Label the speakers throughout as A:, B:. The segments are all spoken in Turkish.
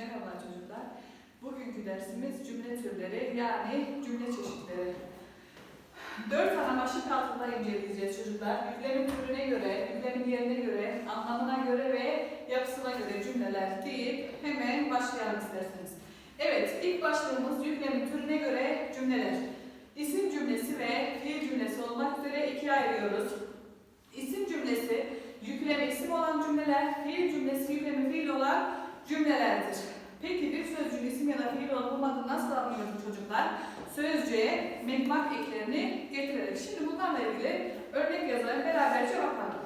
A: Merhaba çocuklar. Bugünkü dersimiz cümle türleri yani cümle çeşitleri. Dört ana başlık altında inceleyeceğiz çocuklar. Yüklemin türüne göre, yüklemin yerine göre, anlamına göre ve yapısına göre cümleler deyip hemen başlayalım isterseniz. Evet, ilk başlığımız yüklemin türüne göre cümleler. İsim cümlesi ve fiil cümlesi olmak üzere ikiye ayırıyoruz. İsim cümlesi yükleme isim olan cümleler, fiil cümlesi yükleme fiil olan cümlelerdir. Peki bir sözcüğün isim ya da fiil olup olmadığını nasıl anlıyoruz çocuklar? Sözcüğe mekmak eklerini getirerek. Şimdi bunlarla ilgili örnek yazalım beraberce bakalım.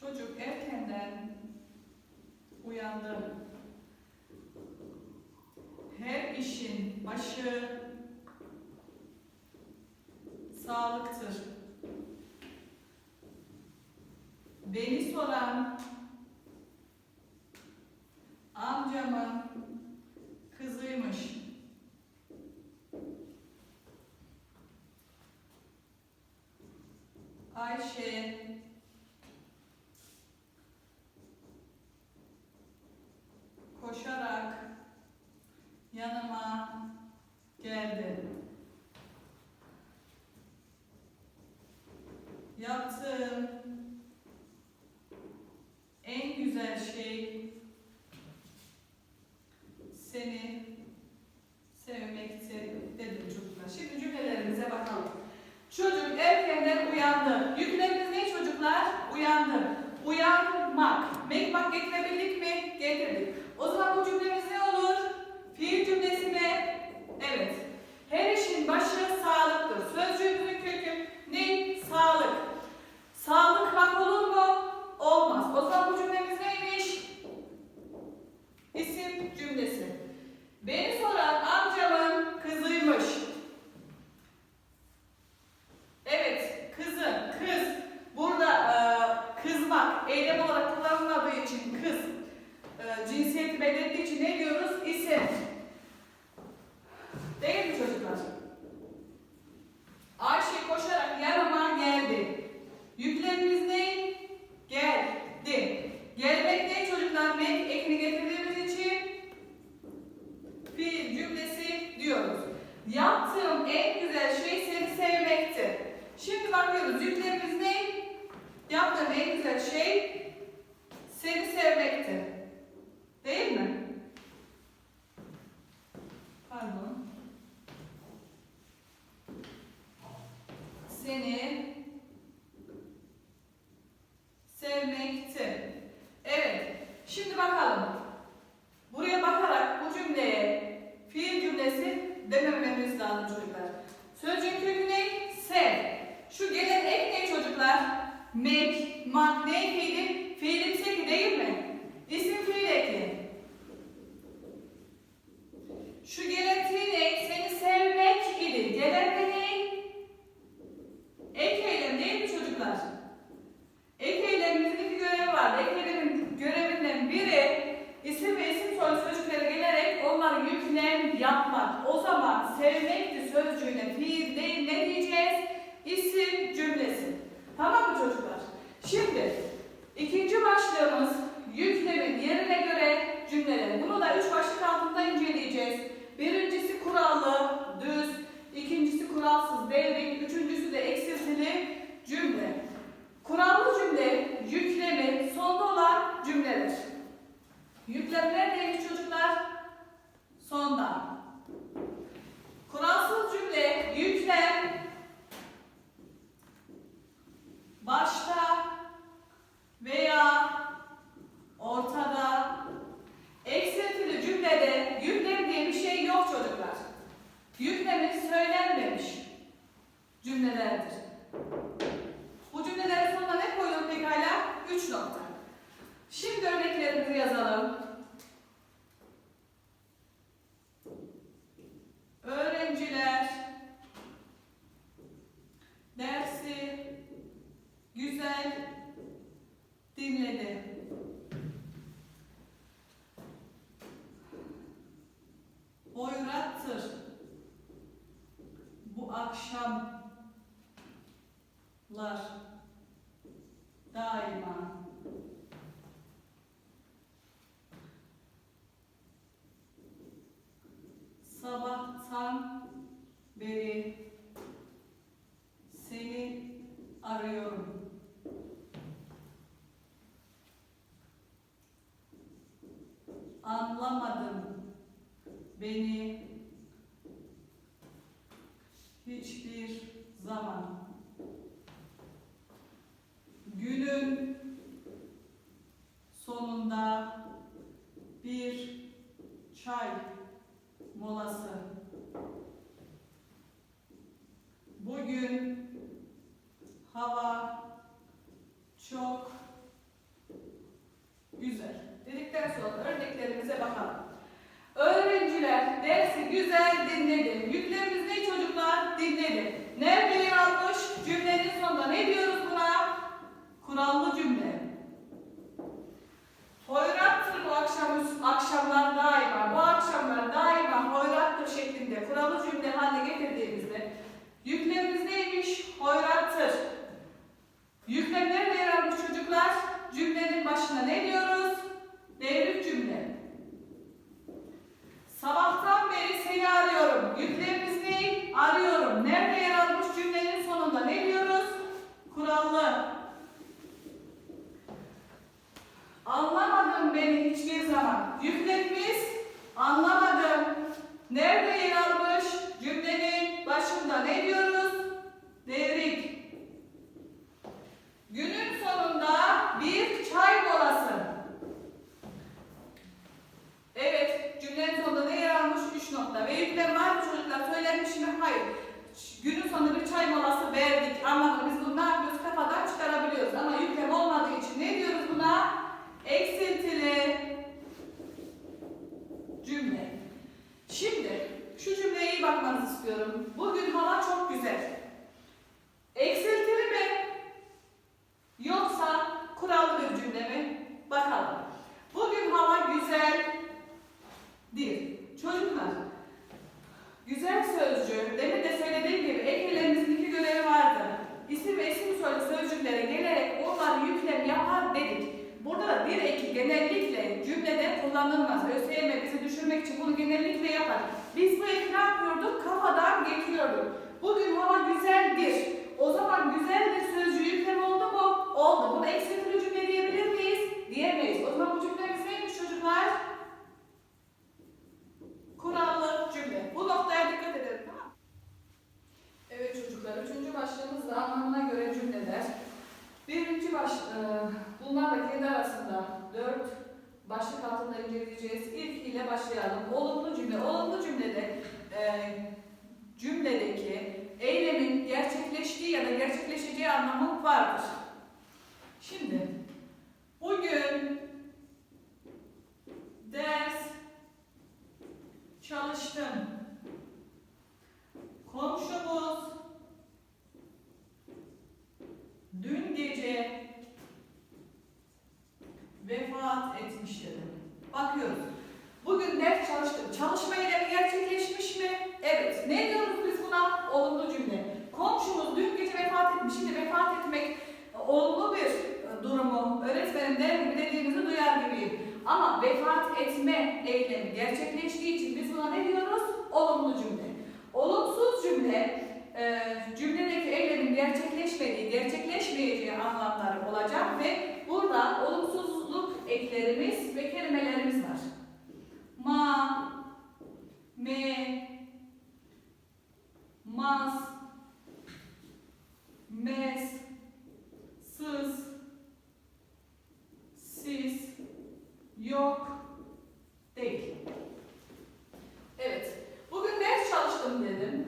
A: Çocuk erkenden uyandı. Her işin başı sağlıktır. Beni soran amcamın kızıymış. Ayşe Mek, mak ne fiili? Fiilimsi eki değil mi? İsim fiil eki. Şu gelen fiil ne? Seni sevmek idi. Gelen de ne? Ek eylem değil mi çocuklar? Ek eylemimizin iki görevi var. Ek eylemin görevinden biri isim ve isim soru sözcüklere gelerek onları yüklem yapmak. O zaman sevmekti sözcüğüne fiil değil ne diyeceğiz? İsim cümlesi. Tamam mı çocuklar? Şimdi ikinci başlığımız yüklemin yerine göre cümleler. Bunu da üç başlık altında inceleyeceğiz. Birincisi kurallı, düz. ikincisi kuralsız, devrik. Üçüncüsü de eksiltili cümle. Kurallı cümle, yüklemi, sonda olan cümleler. Yüklemler neymiş çocuklar? Sonda. Kuralsız cümle, yüklem, başta veya ortada. Eksiltili cümlede yüklem diye bir şey yok çocuklar. Yüklemi söylenmemiş cümlelerdir. Bu cümlelerin sonuna ne koyduk pekala? Üç nokta. Şimdi örneklerimizi yazalım. Öğrenciler dersi güzel dinledi. Hoyrattır. Bu akşam daima sabahtan beri seni arıyorum. Anlamadım beni hiçbir zaman. Günün sonunda bir çay molası. Bugün hava çok güzel. Dedikten sonra örneklerimize bakalım. Öğrenciler dersi güzel dinledi. Yüklerimiz ne çocuklar? Dinledi. Nerede yer almış? Cümlenin sonunda ne diyoruz buna? Kurallı cümle. Hoyrattır bu akşam, akşamlar daima. Bu akşamlar daima hoyrattır şeklinde kuralı cümle haline getirdiğimizde yüklerimiz neymiş? Hoyrattır. Yükler nerede yer almış çocuklar? Cümlenin başına ne diyoruz? Devrik cümle. Sabahtan beri seni arıyorum. Yüklerimiz ne? Arıyorum. Nerede yer almış cümlenin sonunda ne diyoruz? Kurallı. Anlamadım beni hiçbir zaman. Yüklerimiz anlamadım. Nerede yer almış? Cümlenin başında ne diyoruz? Devrik. Günün sonunda bir çay molası. Evet, cümlenin sonunda ne yer almış? Üç nokta. Ve yüklem var mı çocuklar? Söylenmiş mi? Hayır. Günün sonunda bir çay molası verdik. Anladık. Biz bunu ne yapıyoruz? Kafadan çıkarabiliyoruz. Ama yüklem olmadığı için ne diyoruz buna? Eksiltili cümle. Şimdi şu cümleye iyi bakmanızı istiyorum. Bugün hava çok güzel. Eksiltili mi? Yoksa kurallı bir cümle mi? Bakalım. Bugün hava güzel değil. Çocuklar, güzel sözcüğü, demin de söylediğim gibi eklemlerimizin iki görevi vardı. İsim ve isim soyadı sözcüklere gelerek onları yüklem yapar dedik. Burada da bir eki genellikle cümlede kullanılmaz. ÖSYM bizi düşürmek için bunu genellikle yapar. Biz bu eki ne yapıyorduk? Kafadan getiriyorduk. Bugün hava güzeldir. O zaman güzeldir sözcüğü yüklem oldu mu? Oldu. Eksiltili cümle diyebilir miyiz? Diyemeyiz. O zaman bu cümlemiz neymiş çocuklar? Kurallı cümle. Bu noktaya dikkat edelim tamam? Evet çocuklar, üçüncü başlığımız da anlamına göre cümleler. Birinci baş, e, bunlarla kendi arasında dört başlık altında inceleyeceğiz. İlk ile başlayalım. Olumlu cümle. Olumlu cümlede e, cümledeki eylemin gerçekleştiği ya da gerçekleşeceği anlamı vardır. Şimdi bugün ders çalıştım. Komşumuz dün gece vefat etmiştir. Bakıyoruz. Bugün ders çalıştım. Çalışma eylemi gerçekleşmiş mi? Evet. Ne diyoruz biz buna? Olumlu cümle. Komşumuz dün gece vefat etmiş. Şimdi vefat etmek olumlu bir durumu öğretmenin der gibi dediğimizi duyar gibiyim. Ama vefat etme eylemi gerçekleştiği için biz buna ne diyoruz? Olumlu cümle. Olumsuz cümle e, cümledeki eylemin gerçekleşmediği, gerçekleşmeyeceği anlamları olacak ve burada olumsuzluk eklerimiz ve kelimelerimiz var. Ma, me, mas, mes, sız, siz, yok, değil. Evet. Bugün ders çalıştım dedim.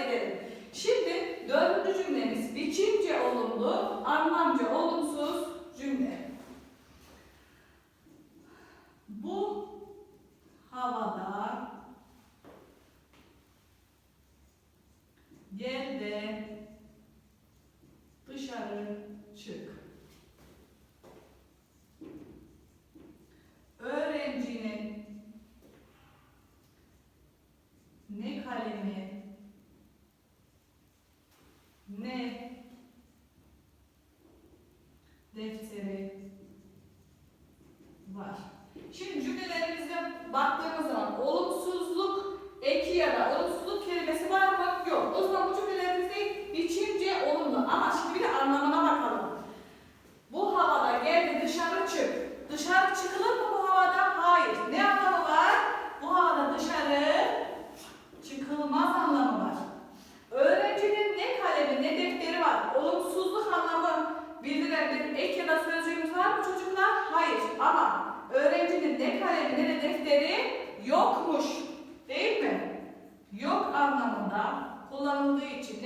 A: Buna dikkat edelim. Şimdi dördüncü cümlemiz biçimce olumlu, anlamca olumsuz cümle. Bu havada Gel dışarı çık. Öğrencinin ne kalemi ne defteri var. Şimdi cümlelerimizde baktığımız zaman olumsuzluk eki ya da olumsuzluk kelimesi var mı? Yok. O zaman bu cümlelerimizde biçimce olumlu. Ama şimdi bir de anlamına bakalım. Bu havada geldi dışarı çık. Dışarı çıkılır mı bu havada? Hayır. Ne anlamı var? Bu havada dışarı çıkılmaz anlamı var. Öğrencinin ne kalemi ne defteri var. Olumsuzluk anlamı bildiren bir ek ya da sözcüğümüz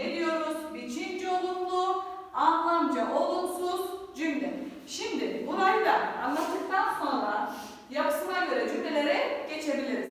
A: ne diyoruz? Biçimce olumlu, anlamca olumsuz cümle. Şimdi